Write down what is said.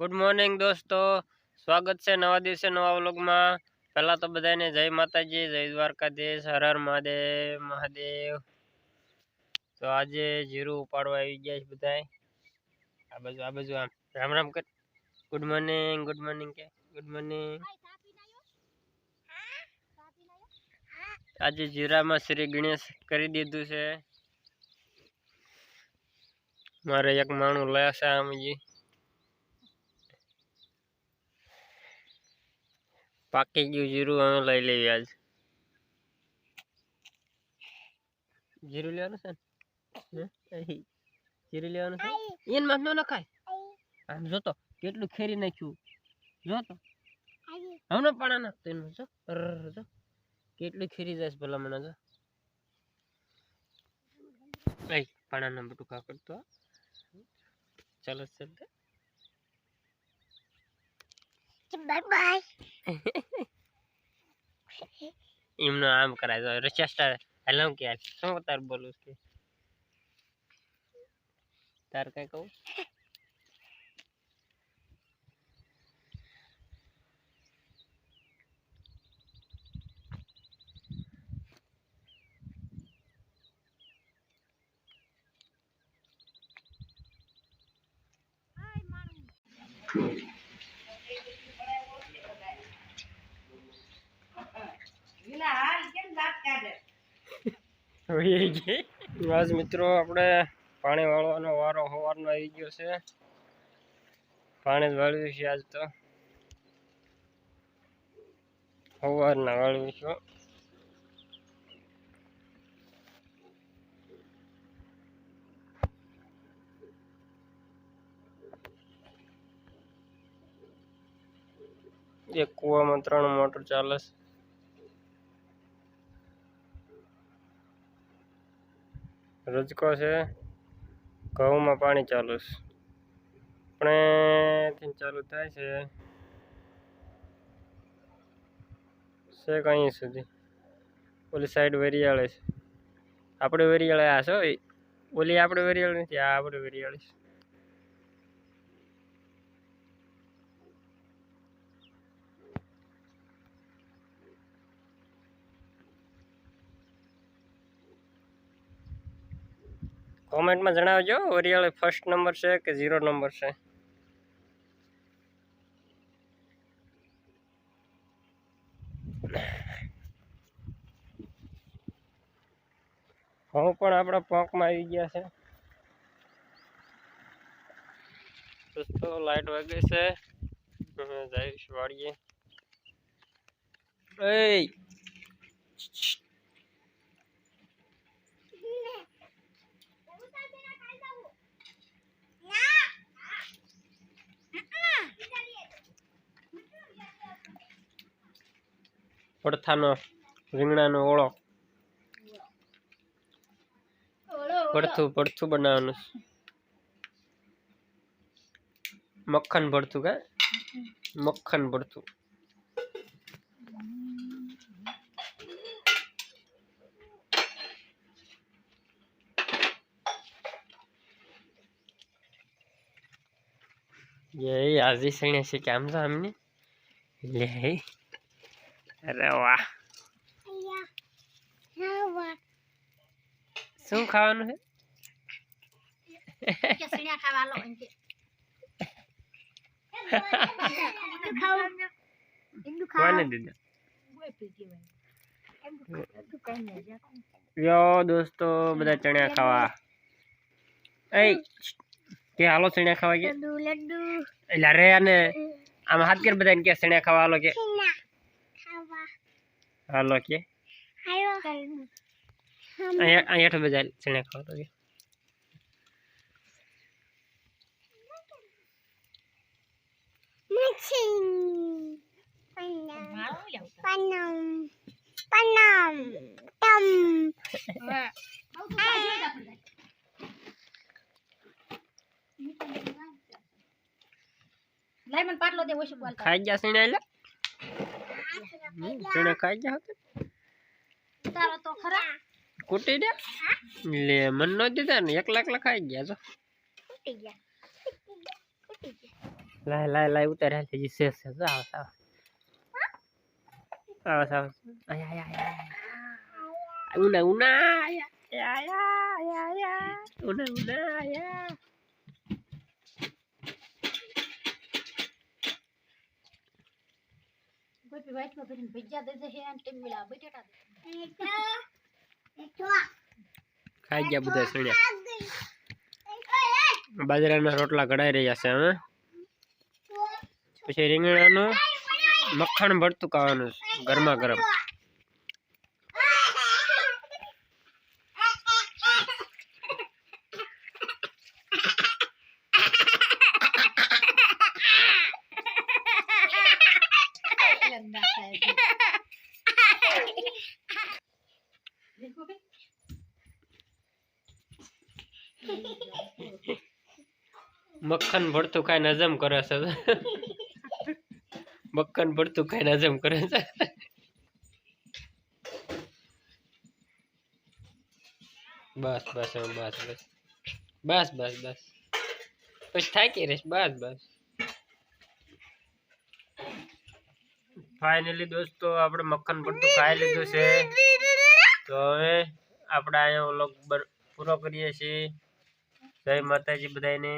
Good morning દોસ્તો. સ્વાગત છે નવા દિવસે નવા વ્લોગમાં. પહેલાં તો બધાને જય માતાજી, જય દ્વારકાધીશ, હર હર મહાદેવ મહાદેવ. તો આજે જીરું ઉપાડવા આવી ગયા છે બધાય. આ બાજુ આ બાજુ આમ. રામ રામ કર. ગુડ મોર્નિંગ ગુડ મોર્નિંગ કે. ગુડ મોર્નિંગ આજે જીરામાં શ્રી ગણેશ કરી દીધું છે. મારે એક માણું લયા છે આમ પાકી ગયું જીરું અમે લઈ લઈએ આજ જીરું લેવાનું છે ને. જીરું લેવાનું છે? એને માં ન નખાય. આમ જોતો કેટલું ખેરી નાખ્યું. જોતો હમણાં પાણા નાખતો એનું, જો. જો. કેટલું ખેરી જાય ભલા મને, જો. એ પાણાના બટુકા કરતો ચાલો, ચાલ. બાય બાય એમનો આમ કરાય તો રચેસ્ટર હેલો કે શું તાર બોલું કે તાર કઈ કહું? આજ મિત્રો આપણે પાણી વાળવાનો વારો હોવાનો આવી ગયો છે. પાણી જ વાળ્યું છે આજ તો. સવારના વાળ્યું છું. એક કૂવામાં ત્રણ મોટર ચાલે છે. રજકો છે. ઘઉંમાં પાણી ચાલુ છે. આપણે ચાલુ થાય છે. છેક અહીં સુધી. ઓલી સાઈડ વેરિયાળે છે. આપણે વેરિયાળે આ છો ઓલી આપણે વેરિયાળ નથી, આ આપણે વેરિયાળ છે. કોમેન્ટમાં જણાવજો. વરિયાળે ફર્સ્ટ નંબર છે કે ઝીરો નંબર છે? હું પણ આપણા પોંકમાં આવી ગયા છે. દોસ્તો લાઈટ વાગે છે. અમે જઈશ વાળીએ એ! પડથાનો રીંગણાનો ઓળો ભડથું ભડથું બનાવવાનું છે. મક્ખન ભડથું કા મક્ખન ભડથું ये आजी सणी से काम था हमने ले અરે વાહ શું ખાવાનું છે? કોને દીધા? યો દોસ્તો બધા ચણ્યા ખાવા. એ કે હાલો ચણ્યા ખાવા કે લડ્ડુ લડ્ડુ. એટલે અને આમ હાથ કર બધા કે ચણ્યા ખાવા હાલો કે? હાલો કે આયો અહીંયા અહીંયા બધા ચણ્યા ખાવા હાલો કે મચિંગ પન્નમ પન્નમ પન્નમ તમ લઈ મને પાટલો દે ઓછું બોલ ખાઈ ગયા ચણ્યા એટલે ચણ્યા ખાઈ ગયા હતા તારો તો ખરા કૂટી દે લે મન ન દીધા ને એકલા એકલા ખાઈ ગયા છો ફૂટી ગયા ફૂટી ગયા લાય લાય લાય ઉતાર હાલ હજી શેષ છે જો આવ આવ આવ આવ આય આય આય આય ઉના ઉના આય આય આય આય ઉના ઉના આય કોઈ પી વાઈટમાં ભરીને ભજીયા દે દે અને ટીમ મિલા બટેટા ખાઈ ગયા બધા સણ્યા બાજરાના રોટલા કઢાઈ રહ્યા છે હવે પછી રીંગણાનું મખણ ભરતું ખાવાનું ગરમા ગરમ. મક્ખન ભરતું ખાઈને હજમ કરે છે? મક્ખન ભરતું ખાઈને હજમ કરે છે? બસ બસ બસ બસ. બસ બસ બસ. પછી થાકી રહીશ બસ બસ. ફાઇનલી દોસ્તો, આપણે મક્ખન ભરતું ખાઈ લીધું છે. તો હવે આપણે અહીંયા વ્લોગ પૂરો કરીએ છીએ. જય માતાજી બધાને